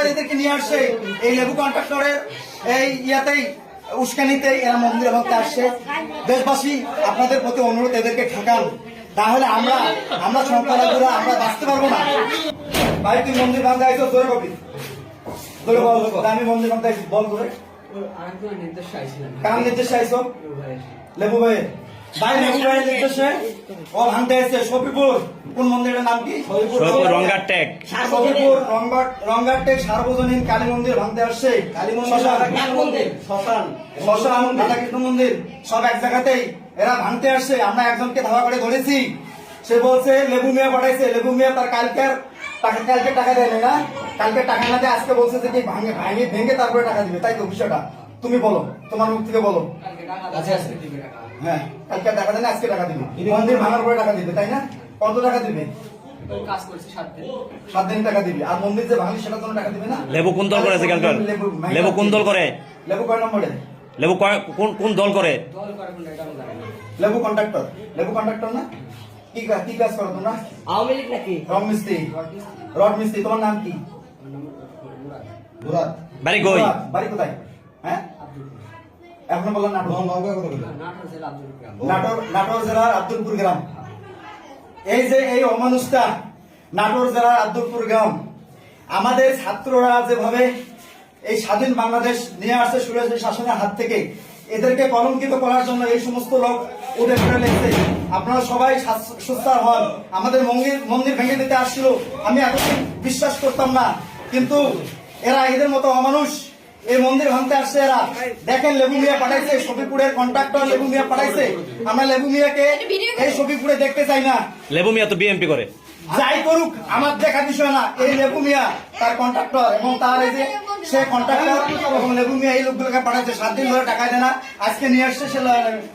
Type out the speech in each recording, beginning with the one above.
Contractor এদেরকে নিয়ে আসছে এই লেবু কন্ট্রাক্টরের এই ইয়াতেই উস্কানিতে এরা মন্দিরে ভাঙতে আসছে। দেশবাসী আপনাদের প্রতি অনুরোধ এদেরকে ঠেকান। তাহলে আমরা আমরা সংখ্যালঘুরা আমরা বাঁচতে পারব না। ভাই তুই মন্দির ভাঙতে আইছো জোরে কবি জোরে বল আমি মন্দির ভাঙতে আইছি বল করে আরেকজন নির্দেশ আইছো লেবু ভাই ভাই লেবু ভাইয়ের নির্দেশে ও ভাঙতে এসেছে শফিপুর কোন মন্দিরের নাম কি? সৈয়দপুর রঙ্গার টেক। শফিপুর রংঘাট রংঘাটে সার্বজনীন কালী মন্দির ভাঙতে আসছে। কালী মন্দির শ্মশান। শ্মশান। রাধাকৃষ্ণ মন্দির। সব এক জায়গাতেই এরা ভাঙতে আসছে। আমরা একজনকে ধাওয়া করে ধরেছি। সে বলছে লেবু মিয়া পাঠাইছে। লেবু মিয়া তার কালকের টাকা কালকে টাকা দেয়নি না। কালকে টাকা না দিয়ে আজকে বলছে যে ভাঙে ভাঙে ভেঙে তারপরে টাকা দিবে। তাই তো বিষয়টা? তুমি বলো। তোমার মুখ থেকে বলো। হ্যাঁ কালকে টাকা দেন আজকে টাকা দিবে। মন্দির ভাঙার পরে টাকা দিবে তাই না? কত টাকা দিবে? সাত দিন। টাকা দিবি। আর মন্দির যে ভাঙলি টাকা দিবে না? লেবু কোন দল কালকার লেবু- লেবু কোন দল করে? লেবু কয় নম্বরে? লেবু কয়- কোন কোন দল করে? করে লেবু কন্ট্রাক্টর লেবু কন্ট্রাক্টর না? কি কাজ কি কাজ করো তোমরা? আওয়ামী লীগ নাকি? রং মিস্ত্রি। রড মিস্ত্রি। তোমার নাম কি? মুরাদ। বাড়ি কই? বাড়ি কোথায়? হ্যাঁ? এখন বললাম নাটোর নাটোর জেলা আব্দুল নাটোর নাটোর জেলার আব্দুলপুর গ্রাম। এই যে এই অমানুষটা নাটোর জেলার আব্দুলপুর গ্রাম। আমাদের ছাত্ররা যেভাবে এই স্বাধীন বাংলাদেশ নিয়ে আসছে সুরেশ শাসনের হাত থেকে এদেরকে কলঙ্কিত করার জন্য এই সমস্ত লোক উঠে পড়ে লেগেছে। আপনারা সবাই সাস- সুস্থার হন। আমাদের মন্দির মন্দির ভেঙে দিতে আসছিল। আমি এতদিন বিশ্বাস করতাম না। কিন্তু এরা এদের মতো অমানুষ। এই মন্দির ভাঙতে আসছে এরা। দেখেন লেবু মিয়া পাঠাইছে শফিপুরের কন্ট্রাক্টর লেবু মিয়া পাঠাইছে। আমরা লেবু মিয়াকে এই শফিপুরে দেখতে চাই না। লেবু মিয়া তো বিএমপি করে। যাই করুক আমার দেখা বিষয় না। এই লেবু মিয়া তার কন্ট্রাক্টর এবং তার এই যে সে কন্ট্রাক্টর এবং লেবু মিয়া এই লোকগুলোকে পাঠাচ্ছে সাত দিন ধরে টাকা দেয় না। আজকে নিয়ে আসছে সে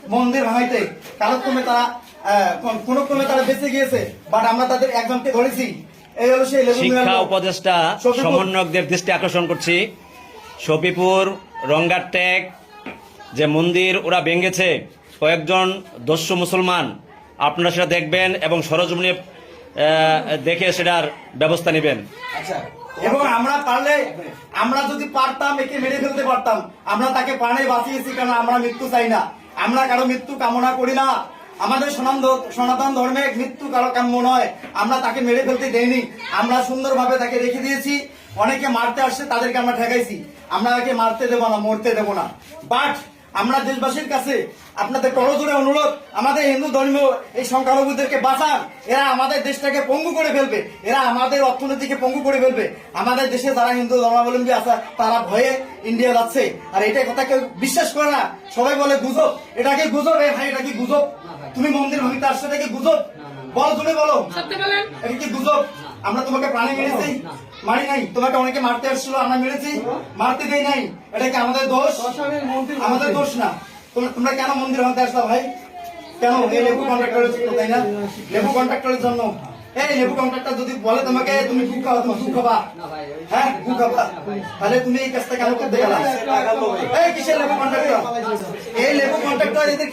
মন্দির ভাঙাইতে। কালক্রমে তারা আহ, কোন- কোনো ক্রমে তারা বেঁচে গিয়েছে। বাট আমরা তাদের একজনকে ধরেছি। এই হলো সেই লেবু মিয়া শিক্ষা উপদেষ্টা। সমন্বয়কদের দৃষ্টি আকর্ষণ করছি। শফিপুর, রঙ্গার টেক, যে মন্দির ওরা ভেঙেছে, কয়েকজন দস্যু মুসলমান, আপনারা সেটা দেখবেন এবং সরজমিনে দেখে সেটার ব্যবস্থা নেবেন। এবং আমরা পারলে, আমরা যদি পারতাম, একে মেরে ফেলতে পারতাম। আমরা তাকে প্রাণে বাঁচিয়েছি, কারণ আমরা মৃত্যু চাই না। আমরা কারও মৃত্যু কামনা করি না। আমাদের সনাতন ধর্মে মৃত্যু কারও কাম্য নয়। আমরা তাকে মেরে ফেলতে দেইনি। আমরা সুন্দরভাবে তাকে রেখে দিয়েছি। অনেকে মারতে আসছে, তাদেরকে আমরা ঠেকাইছি। আমরা তাকে মারতে দেবো না, মরতে দেবো না। বাট আমরা দেশবাসীর কাছে আপনাদের করজোরে অনুরোধ, আমাদের হিন্দু ধর্মীয় এই সংখ্যালঘুদেরকে বাঁচান। এরা আমাদের দেশটাকে পঙ্গু করে ফেলবে। এরা আমাদের অর্থনীতিকে পঙ্গু করে ফেলবে। আমাদের দেশে যারা হিন্দু ধর্মাবলম্বী আছে, তারা ভয়ে ইন্ডিয়া যাচ্ছে। আর এটা কথা কেউ বিশ্বাস করে না। সবাই বলে, গুজব। এটা কি গুজব, এ ভাই এটা কি গুজব। তুমি মন্দির ভাবিতে আসছো এটা কি গুজব? বল তুমি বলো। এটা কি গুজব? আমরা তোমাকে প্রাণে মেরেছি? মারি নাই? তোমাকে অনেকে মারতে আসছিল আমরা মেরেছি? মারতে দেই নাই? এটা কি আমাদের দোষ? আমাদের দোষ না। তোমরা তোমরা কেন মন্দির ভাবতে আসলা ভাই? কেন? এই লেবু কন্ট্রাক্টরের জন্য তাই না? লেবু কন্ট্রাক্টরের জন্য। এই লেবু যদি বলে তোমাকে, তুমি হ্যাঁ তাহলে তুমি এই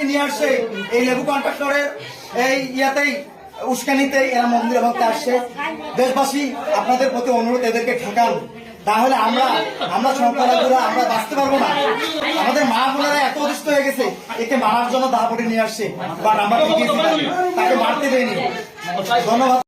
নিয়ে আসছে। এই লেবু এই উস্কানিতে আসছে। দেশবাসী, আপনাদের প্রতি অনুরোধ এদেরকে ঠেকান। তাহলে আমরা আমরা সংখ্যালঘুরা, আমরা বাঁচতে পারব না। আমাদের মা বোনেরা এত অতিষ্ঠ হয়ে গেছে, একে মারার জন্য দাপটে নিয়ে আসছে। বাট আমরা। তাকে মারতে দেয়নি। ধন্যবাদ।